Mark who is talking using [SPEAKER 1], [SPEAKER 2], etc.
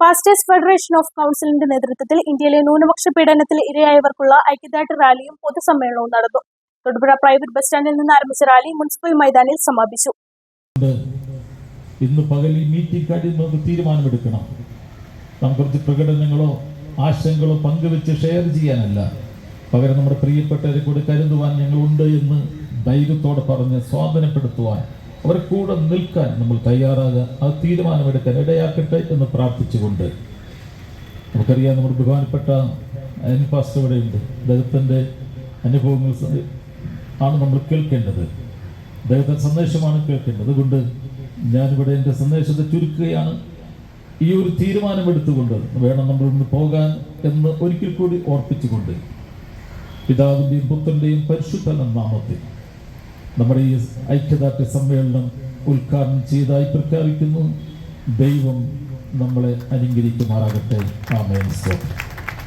[SPEAKER 1] Pastors federation of കൗൺസിലിന്റെ നേതൃത്വത്തിൽ ഇന്ത്യയിലെ ന്യൂനപക്ഷ പീഡനത്തിൽ ഇരയായവർക്കുള്ള ഐക്യദാർഢ്യ റാലിയും പൊതുസമ്മേളനവും നടന്നു. തൊടുപുഴ പ്രൈവറ്റ് ബസ് സ്റ്റാൻഡിൽ നിന്ന് ആരംഭിച്ച റാലി മുനിസിപ്പൽ മൈതാനിൽ സമാപിച്ചു.
[SPEAKER 2] ഇന്ന് പകൽ ഈ മീറ്റിംഗ് കാര്യം നമുക്ക് തീരുമാനമെടുക്കണം. നമുക്ക് പ്രകടനങ്ങളോ ആശങ്കകളോ പങ്കുവെച്ച് ഷെയർ ചെയ്യാനല്ല. പകരം നമ്മുടെ പ്രിയപ്പെട്ടവരെ കൂടി കരുതുവാൻ ഞങ്ങളുണ്ട് എന്ന് ധൈര്യത്തോടെ പറഞ്ഞ് സ്വാധീനപ്പെടുത്തുവാൻ അവരെ കൂടെ നിൽക്കാൻ നമ്മൾ തയ്യാറാകുക. ആ തീരുമാനമെടുക്കാൻ ഇടയാക്കട്ടെ എന്ന് പ്രാർത്ഥിച്ചുകൊണ്ട്. നമുക്കറിയാം നമ്മുടെ ബഹുമാനപ്പെട്ട പാസ്റ്റർ ഇവിടെയുണ്ട്. അദ്ദേഹത്തിന്റെ അനുഭവങ്ങൾ ആണ് നമ്മൾ കേൾക്കേണ്ടത്. അദ്ദേഹത്തിന്റെ സന്ദേശമാണ് കേൾക്കേണ്ടത്. അതുകൊണ്ട് ഞാനിവിടെ എന്റെ സന്ദേശത്തെ ചുരുക്കുകയാണ്. ഈ ഒരു തീരുമാനമെടുത്തുകൊണ്ട് വേണം നമ്മൾ ഇന്ന് പോകാൻ എന്ന് ഒരിക്കൽ കൂടി ഓർപ്പിച്ചുകൊണ്ട്. പിതാവിന്റെയും പുത്രന്റെയും പരിശുദ്ധ നാമത്തിൽ. നമ്മുടെ ഈ ഐക്യദാർഢ്യ സമ്മേളനം ഉദ്ഘാടനം ചെയ്തതായി പ്രഖ്യാപിക്കുന്നു. ദൈവം നമ്മളെ അനുഗ്രഹിക്കുമാറാകട്ടെ. ആമേൻ. സ്തോത്രം